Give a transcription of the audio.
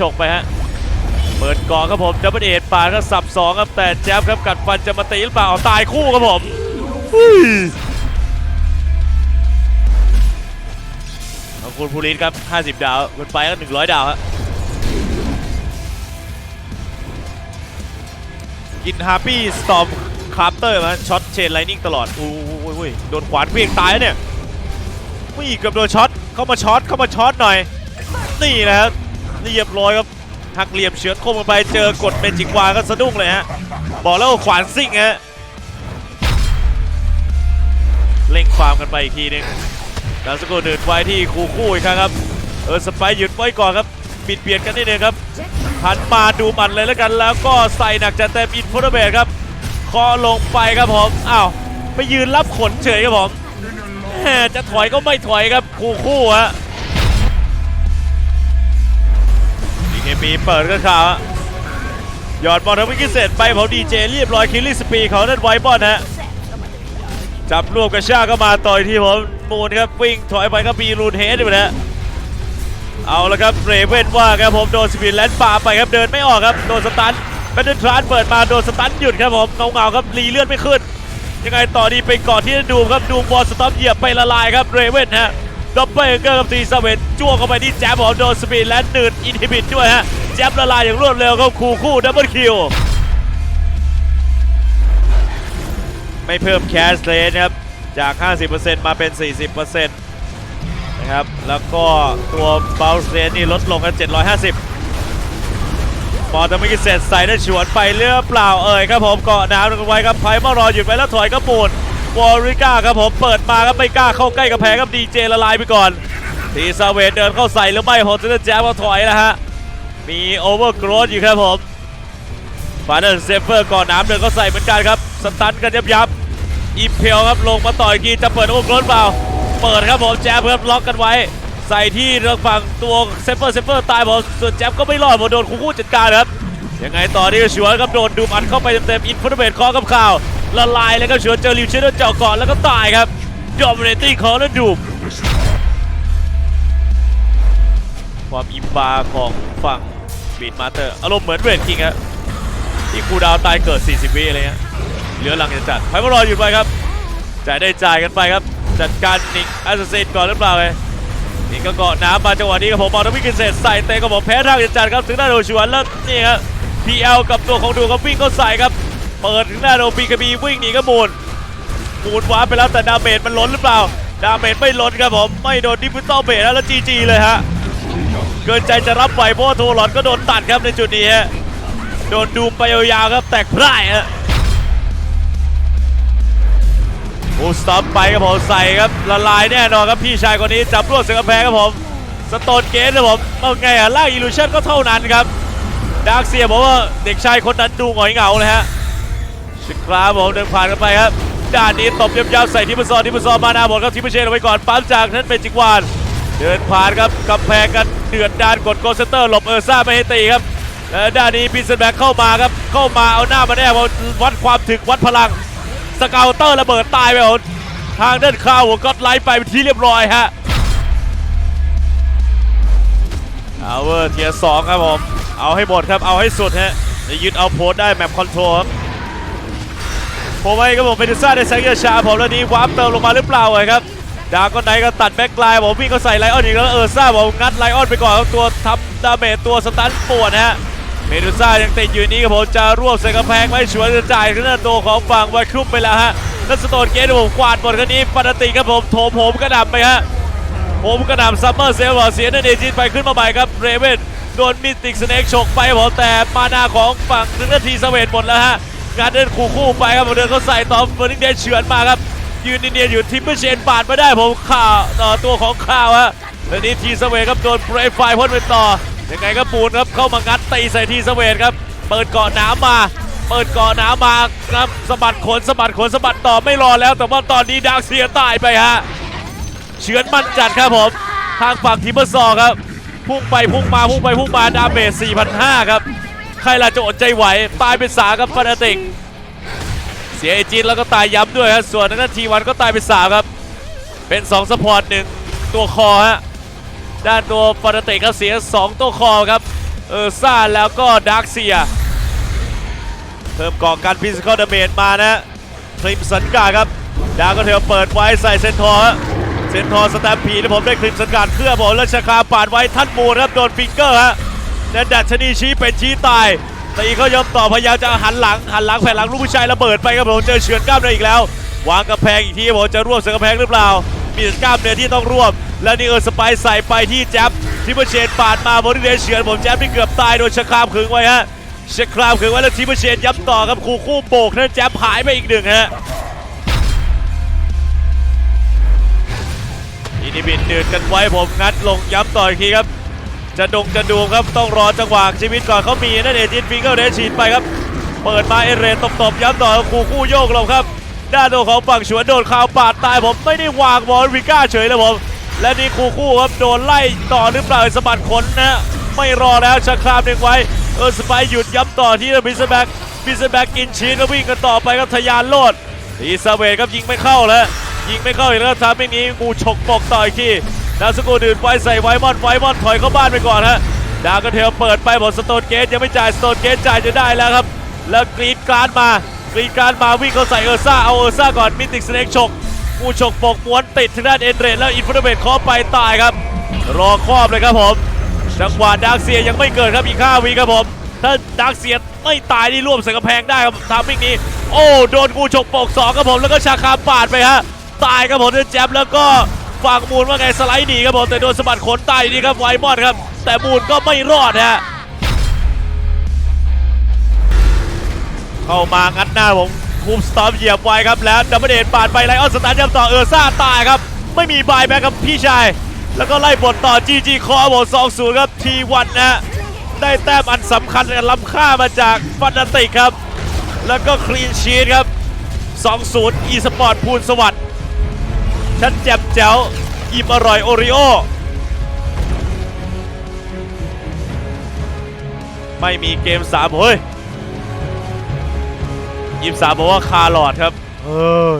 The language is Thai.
ฉกไปฮะ เปิดกาะครับผมดับเบิลเอทปาดก็สับสองครับแต่แจ๊บครับกัดฟันจะมาตีหรือเปล่าเอาตายคู่ครับผมขอบคุณภูรินครับ 50 ดาวคุณไปก็100 ดาวฮะกินฮาร์ปี้สตอมคาราฟเตอร์มาช็อตเชนไลนิ่งตลอดอุ้ยอุ้ยโดนขวานเพียงตายเนี่ยวิ่เกือบโดนช็อตเข้ามาช็อตเข้ามาช็อตหน่อยนี่นะครับ เรียบร้อยครับหักเหลี่ยมเฉือนคมลงไปเจอกดเมจิกวาก็สะดุ้งเลยฮะบอกแล้วขวานซิ่งฮะเร่งความกันไปอีกทีหนึงดาวสกุลเดินไว้ที่คู่คู่อีกครั้งครับเออสไปหยุดไว้ก่อนครับปิดเบียดกันนิดนึงครับหันมาดูมันเลยแล้วกันแล้วก็ใส่หนักจะเต็มอินโฟเบตครับคอลงไปครับผมอ้าวไปยืนรับขนเฉยครับผมแหมจะถอยก็ไม่ถอยครับคู่คู่ฮะ มีเปิดก็ข่าวฮะหยอดบอลทวิกิเสร็จไปเผาดีเจเรียบร้อยคิลลี่สปีเขานั่นไวบอลฮะจับรวบกระชากก็มาต่อยที่ผมมูนครับวิ่งถอยไปก็มีรูนเฮดอยู่นะเอาละครับเรเว่นว่าครับผมโดนสปีดแลนด์ป่าไปครับเดินไม่ออกครับโดนสตันแบนเดนทรานเปิดมาโดนสตันหยุดครับผมเงาเงาๆครับรีเลื่อนไม่ขึ้น ยังไงต่อดีไปก่อนที่จะดูครับดูบอลสต็อปเหยียบไปละลายครับเรเว่นฮะ ดับเบิลเกอร์กับตีสเวนจ้วงเข้าไปที่แจ๊บของโดนสปีดและหนืดอินฮิบิตด้วยฮะแจ๊บละลายอย่างรวดเร็วครับคู่คู่ดับเบิลคิวไม่เพิ่มแคสเลนครับจาก 50%มาเป็น 40%นะครับ แล้วก็ตัวเบลสเลนนี่ลดลงกัน 750บอลจะไม่กินเสร็จใส่ได้ฉวนไปเรือเปล่าเอ่ยครับผมเกาะน้ำกันไว้ครับไพ่มารอหยุดไปแล้วถอยก็ปูน วอริก้าครับผมเปิดมาครับไม่กล้าเข้าใกล้กระแพงครับดีเจละลายไปก่อน ทีซาเวตเดินเข้าใส่หรือไม่ผมจะแจ๊บก็ถอยแล้วฮะ มีโอเวอร์โกรธอยู่ครับผมฟาเดนเซฟเฟอร์ก่อนน้ำเดินเข้าใส่เหมือนกันครับ สตันกันยับยับอิมเพลครับลงมาต่อยกีจะเปิดโอเวอร์โกรธเปล่า เปิดครับผมแจ๊บครับล็อกกันไว้ ใส่ที่ทางฝั่งตัวเซฟเฟอร์เซฟเฟอร์ตายผมส่วนแจ๊บก็ไม่รอดผมโดนคู่คู่จัดการครับยังไงต่อนี่ก็ชวนครับโดนดูมันเข้าไปเต็มๆอินฟุตเบตคอกับข่าวละลายแล้วก็ชวนเจอริวเชอร์เจาะก่อนแล้วก็ตายครับดอมเรตติ้งของแล้วดูมความอิมบาของฝั่งบีดมาเตอร์อารมณ์เหมือนเรดคิงครับที่คูดาวตายเกิด 40 วิอะไรเงี้ยเหลือหลังจะจัดไพ่มารออยู่ไปครับจ่ายได้จ่ายกันไปครับ จัดการนิกแอสซินก่อนหรือเปล่าเลยนี่ก็เกาะน้ำมาจังหวะนี้ครับผมมองทวิกินเสร็จใส่เตะกับผมแพ้ทางจะจัดครับถึงได้าโดนชวนแล้วนี่ครับ PL กับตัวของดูครับวิ่งเข้าใส่ครับ เปิดถึงหน้าโดบีกบีวิ่งหนีก็มูลมูลว้าไปแล้วแต่ดาเมจมันล้นหรือเปล่า ดาเมจไม่ล้นครับผม ไม่โดนดิฟิตอลเบรแล้วแล้วจีจีเลยฮะ เกินใจจะรับไหวเพราะโทรลอดก็โดนตัดครับในจุดนี้ฮะ โดนดูมไปยาวๆครับแตกพร่ายฮะโอ้สต็อปไปครับผมใส่ครับละลายแน่นอนครับพี่ชายคนนี้จับรวดเสือกแพงครับผมสโตนเกตครับผมเอาไงอะล่างอิลูชันก็เท่านั้นครับดาร์กเซียบอกว่าเด็กชายคนนั้นดูหงอยเหงาเลยฮะ ชิคราผมเดินผ่านกันไปครับด้านนี้ตบยับๆใส่ทิมซอนทิมซอนมาหนาหมดครับทิมเชนเอาไว้ก่อนปั๊มจากนั้นเป็นจิกวาน เดินผ่านครับกำแพงกันเดือดดานกดโกลเซเตอร์หลบเออร์ซ่าไม่ให้ตีครับและด้านนี้พินเซนแบ็กเข้ามาครับเข้ามาเอาหน้ามาแน่วัดความถึกวัดพลังสเกาวเตอร์ระเบิดตายไปหมดทางด้านข้าวหัวก็ไล่ไปเป็นที่เรียบร้อยฮะเอาเวอร์เทียร์สองครับผม เอาให้หมดครับ เอาให้สุดฮะจะยึดเอาโพสได้แมปคอนโทรลครับ ผมไว้ครับผมเป็นซ่าในแซงเกอร์ชาผมแล้วนี้วาร์ปเติมลงมาหรือเปล่าเลยครับดาก็ไนก็ตัดแบ็กไลน์ผมวิ่งเขาใส่ไลออนอีกแล้วเออซ่าบอกงัดไลออนไปก่อนครับตัวทำดาเมจตัวสตันปวดฮะเมดูซ่ายังติดอยู่นี่ครับผมจะรวบใส่กระแพงไว้ชวนจะจ่ายขึ้นหน้าตัวของฝั่งไวครุปไปแล้วฮะแล้วสโตนเกตผมกวาดหมดคันนี้ปกติครับผมโถมผมกระดับไปฮะผมกระหน่ำซัมเมอร์เซลล์เสียนันเอจินไปขึ้นมาใหม่ครับเรเวนโดนมิติกสเน็กฉกไปผมแต่มานาของฝั่งหนึ่งนาทีสเวตหมดแล้วฮะ งานเดินคู่คู่ไปครับผมเดินเขาใส่ต่อเฟอร์นิงเดชเฉือนมาครับ ยืนเนียนอยู่ทิมเปอร์เชนปาดมาได้ผมข่าวต่อตัวของข่าวฮะแล้วนี้ทีสเวตครับโดนเบรฟไฟพ่นไปต่อยังไงก็ปูนครับเข้ามางัดตีใส่ทีสเวตครับ เปิดเกาะน้ำมาเปิดเกาะน้ำมาครับสะบัดขนสะบัดขนสะบัดต่อไม่รอแล้ว แต่ว่าตอนนี้ดาร์เซียตายไปฮะเฉือนมันจัดครับผม ทางฝั่งทีมเบอร์ซอครับ พุ่งไปพุ่งมาพุ่งไปพุ่งมาดาเมจ4,500 ครับ ใครล่ะจะอดใจไหว ตายเป็นสาครับฟานาติก เสียเอจินแล้วก็ตายย้ำด้วยครับส่วนนั้นทีวันก็ตายเป็นสามครับ เป็น2สปอร์ตหนึ่งตัวคอฮะด้านตัวฟานาติกก็เสีย 2 ตัวคอครับ เออซ่าแล้วก็ดาร์คเซีย เพิ่มก่อการฟิสิกอลดเมจมานะคลิมสันการครับ ดาร์กเทลเปิดไว้ใส่เซนทอร์เซนทอร์สแตมพีนะผมได้คลิมสันการเคลื่อนผมแล้วชาคาปาดไว้ท่านมูนครับโดนฟิงเกอร์ฮะ และดัชนีชี้เป็นชี้ตายตีเขายอมต่อพยายามจะหันหลังหันหลังแผ่นหลังลูกผู้ชายระเบิดไปครับผมเจอเฉือนกล้ามเนื้ออีกแล้ว วางกระแพงอีกทีผมจะรวบเสือกระแพงหรือเปล่า มีกล้ามเนื้อที่ต้องรวบและนี่เออสไปใส่ไปที่แจ๊บทิปเปอร์เชนปาดมาบริเวณเฉือนผมแจ๊บที่เกือบตายโดนชะครามขึงไว้ฮะชะครามขึงไว้แล้วทิปเปอร์เชนย้ำต่อครับคู่คู่โบกนั่นแจ๊บหายไปอีกหนึ่งฮะอินิบินเดือดกันไว้ผมงัดลงย้ำต่ออีกทีครับ จะดงจะดูครับต้องรอจังหวะชีวิตก่อนเขามีนั่นเองจินฟิงเกอร์เดฉีดไปครับ เปิดมาเอเรนตบๆย้ำต่อคู่คู่โยกลงครับด้านโดนของฝั่งฉวนโดนข่าวปาดตายผมไม่ได้วางบอลวิก้าเฉยเลยผมและนี่คู่คู่ครับโดนไล่ต่อหรือเปล่าสะบัดขนนะไม่รอแล้วชักครามหนึ่งไว้เออสไปหยุดย้ำต่อที่บิสแบ็กบิสแบ็กกินชีสแล้ววิ่งกันต่อไปครับทะยานโลดอีซาเวทครับยิงไม่เข้าแล้วยิงไม่เข้าอีกแล้วทำไม่นี้งูฉกปกต่ออีกที ดาวสกูดื่นไฟใส่ไวมอนไวมอนถอยเข้าบ้านไปก่อนฮะดาวกระเทลเปิดไปหมดสโตนเกตยังไม่จ่ายสโตนเกตจ่ายจะได้แล้วครับ แล้วกรีดการ์ดมากรีดการ์ดมาวิ่งเข้าใส่เออร์ซ่าเอาเออร์ซ่าก่อนมิติกสเน็กฉกงูฉกปกม้วนติดทางด้านเอ็นเรดแล้วอินฟลูเบตคาะไปตายครับ รอครอบเลยครับผมจังหวะดาร์กเซียยังไม่เกิดครับอีก5วิครับผมถ้าดาร์กเซียไม่ตายนี่ร่วมใส่กระแพงได้ครับทามมิ่งนี้ โอ้โดนงูฉกปกสองครับผมแล้วก็ชาคาปาดไปฮะตายครับผมด้วยแจ็บแล้วก็ ฝั่งมูลว่าไงสไลด์หนีครับผมแต่โดนสะบัดขนตายนี่ครับไวมอนครับ แต่มูลก็ไม่รอดฮะเข้ามางัดหน้าผมคูมสตอมเหยียบไว้ครับแล้วดับเบิลเดนปาดไปไลออนสตาร์ทยับต่อเออร์ซ่าตายครับ ไม่มีบายแบ็กครับพี่ชาย แล้วก็ไล่บทต่อ GG คอบอก2-0ครับ T1 นะฮะได้แต้มอันสำคัญอันล้ำค่ามาจากฟันติกครับ แล้วก็คลีนชีตครับ 2-0 e สปอร์ตพูนสวัสดิ์ชัดแจ่ม แจ๋วอิ่มอร่อยโอริโอไม่มีเกมสามเฮ้ยยิมสามบอกว่าคาร์ลอดครับเออ